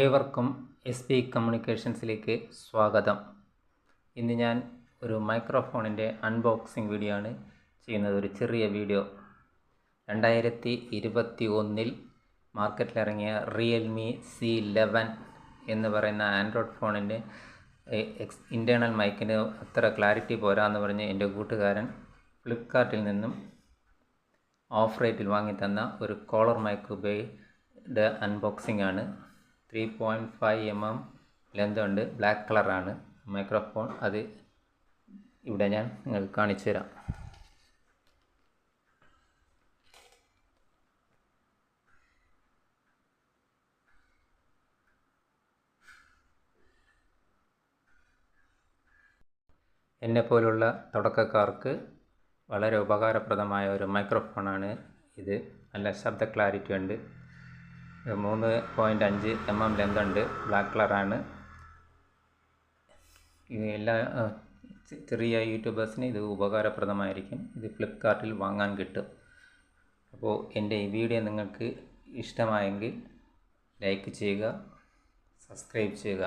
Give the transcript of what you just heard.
ഏവർക്കും S P കമ്മ്യൂണിക്കേഷൻസിലേക്ക് സ്വാഗതം. ഇന്ന് ഞാൻ ഒരു മൈക്രോഫോണിന്റെ അൺബോക്സിംഗ് വീഡിയോ ആണ് ചെയ്യുന്നത്. ഒരു ചെറിയ വീഡിയോ. രണ്ടായിരത്തി ഇരുപത്തി ഒന്നിൽ മാർക്കറ്റിലിറങ്ങിയ റിയൽമി സി ലെവൻ എന്ന് പറയുന്ന ആൻഡ്രോയിഡ് ഫോണിന്റെ എക്സ് ഇന്റേർണൽ മൈക്കിന് അത്ര ക്ലാരിറ്റി പോരാന്ന് പറഞ്ഞ് എന്റെ കൂട്ടുകാരൻ ഫ്ലിപ്കാർട്ടിൽ നിന്നും ഓഫ് റേറ്റിൽ വാങ്ങിത്തന്ന ഒരു കോളർ മൈക്ക് ഉപയോഗിയുടെ അൺബോക്സിംഗ് ആണ്. Three point five M M length ഉണ്ട് ബ്ലാക്ക് കളറാണ് മൈക്രോഫോൺ അത് ഇവിടെ ഞാൻ നിങ്ങൾക്ക് കാണിച്ചു തരാം. എന്നെപ്പോലുള്ള തുടക്കക്കാർക്ക് വളരെ ഉപകാരപ്രദമായ ഒരു മൈക്രോഫോണാണ് ഇത്. നല്ല ശബ്ദ ക്ലാരിറ്റി ഉണ്ട്. മൂന്ന് പോയിന്റ് അഞ്ച് എം എം ലെന്ത് ഉണ്ട്. ബ്ലാക്ക് കളറാണ് എല്ലാ ചെറിയ യൂട്യൂബേഴ്സിന് ഇത് ഉപകാരപ്രദമായിരിക്കും. ഇത് ഫ്ലിപ്പ്കാർട്ടിൽ വാങ്ങാൻ കിട്ടും. അപ്പോൾ എന്റെ ഈ വീഡിയോ നിങ്ങൾക്ക് ഇഷ്ടമായെങ്കിൽ ലൈക്ക് ചെയ്യുക സബ്സ്ക്രൈബ് ചെയ്യുക.